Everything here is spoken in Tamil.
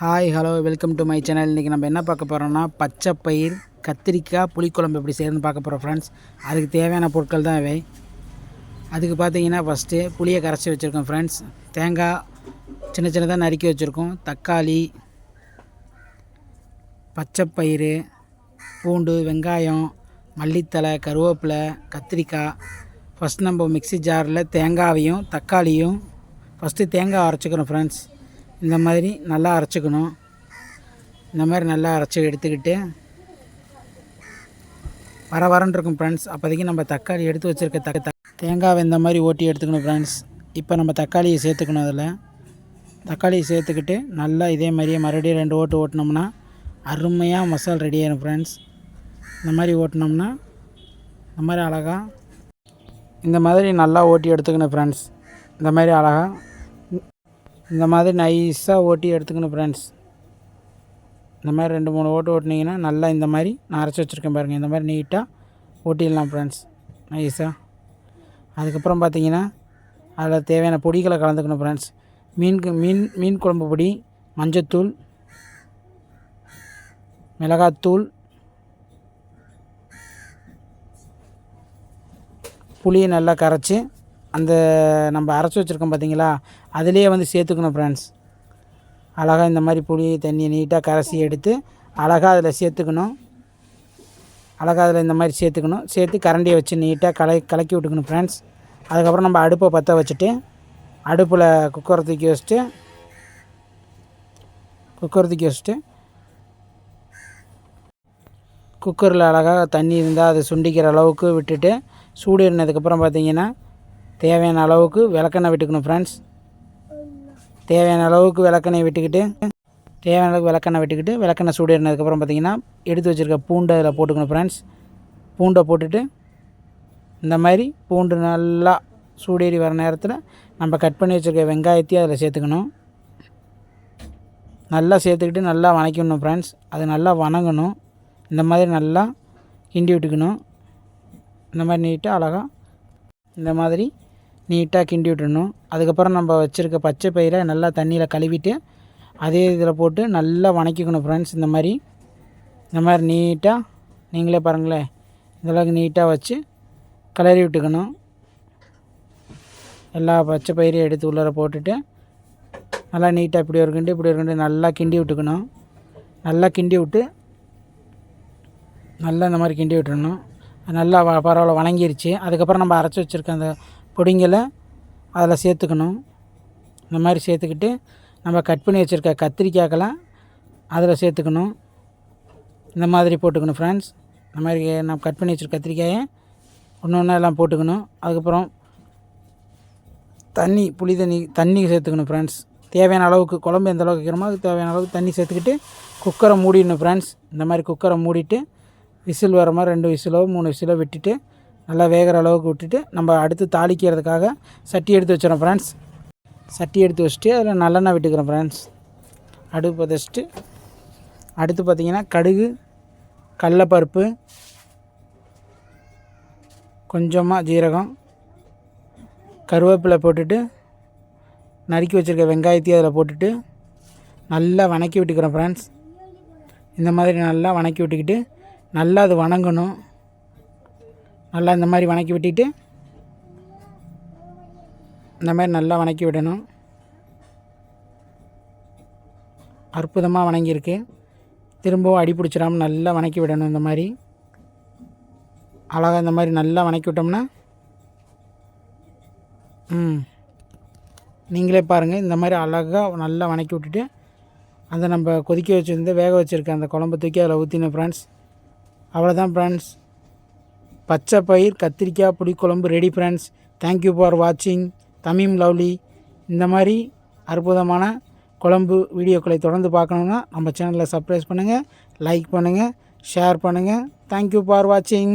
Hi hello welcome to my channel இன்றைக்கி நம்ம என்ன பார்க்க போகிறோம்னா பச்சை பயிர் கத்திரிக்காய் புளிக்குழம்பு எப்படி செய்யணும்னு பார்க்க போகிறோம் ஃப்ரெண்ட்ஸ் அதுக்கு தேவையான பொருட்கள் தான் இவை. அதுக்கு பார்த்தீங்கன்னா ஃபஸ்ட்டு புளியை கரைச்சி வச்சுருக்கோம் ஃப்ரெண்ட்ஸ் தேங்காய் சின்ன சின்னதாக நறுக்கி வச்சுருக்கோம். தக்காளி பச்சை பயிறு பூண்டு வெங்காயம் மல்லித்தழை கருவேப்பிலை கத்திரிக்காய். ஃபஸ்ட் நம்ம மிக்ஸி ஜாரில் தேங்காவையும் தக்காளியும் ஃபஸ்ட்டு தேங்காய் அரைச்சிக்கிறோம் ஃப்ரெண்ட்ஸ் இந்த மாதிரி நல்லா அரைச்சிக்கணும். இந்த மாதிரி நல்லா அரைச்சி எடுத்துக்கிட்டு வர வரன்னு இருக்கும் ஃப்ரெண்ட்ஸ் அப்போதைக்கு நம்ம தக்காளி எடுத்து வச்சுருக்க தக்க தேங்காவை இந்த மாதிரி ஓட்டி எடுத்துக்கணும் ஃப்ரெண்ட்ஸ் இப்போ நம்ம தக்காளியை சேர்த்துக்கணும் அதில். தக்காளியை சேர்த்துக்கிட்டு நல்லா இதே மாதிரியே மறுபடியும் ரெண்டு ஓட்டு ஓட்டினோம்னா அருமையாக மசால் ரெடி ஆயிடும் ஃப்ரெண்ட்ஸ் இந்த மாதிரி ஓட்டினோம்னா இந்த மாதிரி அழகாக இந்த மாதிரி நல்லா ஓட்டி எடுத்துக்கணும் ஃப்ரெண்ட்ஸ் இந்த மாதிரி அழகாக இந்த மாதிரி நைஸாக ஓட்டி எடுத்துக்கணும் ஃப்ரெண்ட்ஸ் இந்த மாதிரி ரெண்டு மூணு ஓட்டு ஓட்டினீங்கன்னா நல்லா இந்த மாதிரி நான் அரைச்சி வச்சுருக்கேன் பாருங்கள் இந்த மாதிரி நீட்டாக ஓட்டிடலாம் ஃப்ரெண்ட்ஸ் நைஸாக அதுக்கப்புறம் பார்த்தீங்கன்னா அதில் தேவையான பொடிகளை கலந்துக்கணும் ஃப்ரெண்ட்ஸ் மீன் மீன் மீன் குழம்பு பொடி மஞ்சத்தூள் மிளகாத்தூள் புளியை நல்லா கரைச்சி அந்த நம்ம அரைச்சி வச்சுருக்கோம் பார்த்தீங்களா அதிலே வந்து சேர்த்துக்கணும் ஃப்ரெண்ட்ஸ் அழகாக இந்த மாதிரி புளி தண்ணியை நீட்டாக கரைசி எடுத்து அழகாக அதில் சேர்த்துக்கணும். அழகாக அதில் இந்த மாதிரி சேர்த்துக்கணும். சேர்த்து கரண்டியை வச்சு நீட்டாக கலை கலக்கி விட்டுக்கணும் ஃப்ரெண்ட்ஸ் அதுக்கப்புறம் நம்ம அடுப்பை பற்ற வச்சுட்டு அடுப்பில் குக்கரை தூக்கி வச்சுட்டு குக்கரை தூக்கி வச்சுட்டு குக்கரில் அழகாக தண்ணி இருந்தால் அது சுண்டிக்கிற அளவுக்கு விட்டுட்டு சூடு இருந்ததுக்கப்புறம் பார்த்தீங்கன்னா தேவையான அளவுக்கு விளக்கெண்ணெய் விட்டுக்கணும் ஃப்ரெண்ட்ஸ் தேவையான அளவுக்கு விளக்கெண்ணெய் விட்டுக்கிட்டு தேவையான அளவுக்கு விளக்கெண்ணெய் விட்டுக்கிட்டு விளக்கெண்ணெய் சூடேறினதுக்கப்புறம் பார்த்திங்கன்னா பார்த்தீங்கன்னா எடுத்து வச்சுருக்க பூண்டை அதில் போட்டுக்கணும் ஃப்ரெண்ட்ஸ் பூண்டை போட்டுட்டு இந்த மாதிரி பூண்டு நல்லா சூடேறி வர நேரத்தில் நம்ம கட் பண்ணி வச்சுருக்க வெங்காயத்தையும் அதில் சேர்த்துக்கணும். நல்லா சேர்த்துக்கிட்டு நல்லா வணக்கிடணும் ஃப்ரெண்ட்ஸ் அது நல்லா வணங்கணும். இந்த மாதிரி நல்லா கிண்டி விட்டுக்கணும். இந்த மாதிரி நீட்டாக அழகாக இந்த மாதிரி நீட்டாக கிண்டி விட்டுடணும் அதுக்கப்புறம் நம்ம வச்சுருக்க பச்சை பயிரை நல்லா தண்ணியில் கழுவிட்டு அதே இதில் போட்டு நல்லா வணக்கிக்கணும் ஃப்ரெண்ட்ஸ் இந்த மாதிரி இந்த மாதிரி நீட்டாக நீங்களே பாருங்களேன் இதெல்லாம் நீட்டாக வச்சு கிளறி விட்டுக்கணும். எல்லா பச்சை பயிரையும் எடுத்து உள்ளார போட்டுட்டு நல்லா நீட்டாக இப்படி ஒரு கிண்டு இப்படி ஒரு கிண்டு நல்லா கிண்டி விட்டுக்கணும். நல்லா கிண்டி விட்டு நல்லா இந்த மாதிரி கிண்டி விட்டுறணும். நல்லா பரவாயில்ல வணங்கிருச்சு. அதுக்கப்புறம் நம்ம அரைச்சி வச்சுருக்க அந்த பிடுங்கலை அதில் சேர்த்துக்கணும். இந்த மாதிரி சேர்த்துக்கிட்டு நம்ம கட் பண்ணி வச்சுருக்க கத்திரிக்காய்க்கெல்லாம் அதில் சேர்த்துக்கணும். இந்த மாதிரி போட்டுக்கணும் ஃப்ரெண்ட்ஸ் இந்த மாதிரி நம்ம கட் பண்ணி வச்சுருக்க கத்திரிக்காயை ஒன்று ஒன்றா எல்லாம் போட்டுக்கணும். அதுக்கப்புறம் தண்ணி புளி தண்ணி தண்ணி சேர்த்துக்கணும் ஃப்ரெண்ட்ஸ் தேவையான அளவுக்கு குழம்பு எந்த அளவுக்கு வைக்கிறோமோ அதுக்கு தேவையான அளவுக்கு தண்ணி சேர்த்துக்கிட்டு குக்கரை மூடிடணும் ஃப்ரெண்ட்ஸ் இந்த மாதிரி குக்கரை மூடிட்டு விசில் வர மாதிரி ரெண்டு விசிலோ மூணு விசிலோ விட்டுட்டு நல்லா வேகிற அளவுக்கு விட்டுட்டு நம்ம அடுத்து தாளிக்கிறதுக்காக சட்டி எடுத்து வச்சுறோம் ஃப்ரெண்ட்ஸ் சட்டி எடுத்து வச்சுட்டு அதில் நல்லெண்ணெய் விட்டுக்கிறோம் ஃப்ரெண்ட்ஸ் அடுப்பு பதச்சிட்டு அடுத்து பார்த்திங்கன்னா கடுகு கடலப்பருப்பு கொஞ்சமாக ஜீரகம் கருவேப்பிலை போட்டுட்டு நறுக்கி வச்சுருக்க வெங்காயத்தையும் அதில் போட்டுட்டு நல்லா வணக்கி விட்டுக்கிறோம் ஃப்ரெண்ட்ஸ் இந்த மாதிரி நல்லா வணக்கி விட்டுக்கிட்டு நல்லா அது வணங்கணும். நல்லா இந்த மாதிரி வணக்கி விட்டுட்டு இந்த மாதிரி நல்லா வணக்கி விடணும். அற்புதமாக வணங்கியிருக்கு. திரும்பவும் அடி பிடிச்சிடாமல் நல்லா வணக்கி விடணும் இந்த மாதிரி. அழகாக இந்த மாதிரி நல்லா வணக்கி விட்டோம்னா ம் நீங்களே பாருங்கள் இந்த மாதிரி அழகாக நல்லா வணக்கி விட்டுட்டு அந்த நம்ம கொதிக்க வச்சுருந்து வேக வச்சுருக்க அந்த குழம்பு தூக்கி அதில் ஊற்றினேன் ஃப்ரெண்ட்ஸ் அவ்வளோதான் ஃப்ரெண்ட்ஸ் பச்சை பயிர் கத்திரிக்காய் புளிக்குழம்பு ரெடி ஃப்ரெண்ட்ஸ் தேங்க்யூ ஃபார் வாட்சிங் தமிம் லவ்லி இந்த மாதிரி அற்புதமான குழம்பு வீடியோக்களை தொடர்ந்து பார்க்கணுன்னா நம்ம சேனலை சப்ஸ்கிரைப் பண்ணுங்கள் லைக் பண்ணுங்கள் ஷேர் பண்ணுங்கள் தேங்க்யூ ஃபார் வாட்சிங்